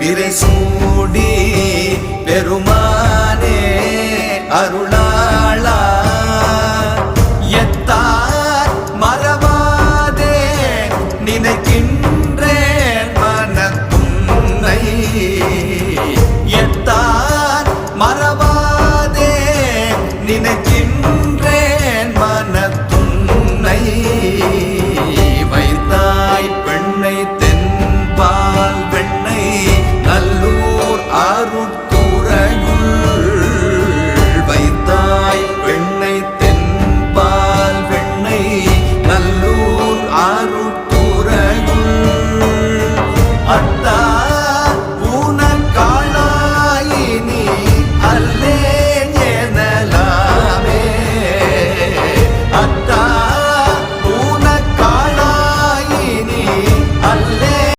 பிறை சூடி பெருமானே அருளாளா. எத்தார் மறவாதே நினைக்கின்றேன் மனத்துன்னை எத்தார் மறவாதே நினைக்க அத்தான்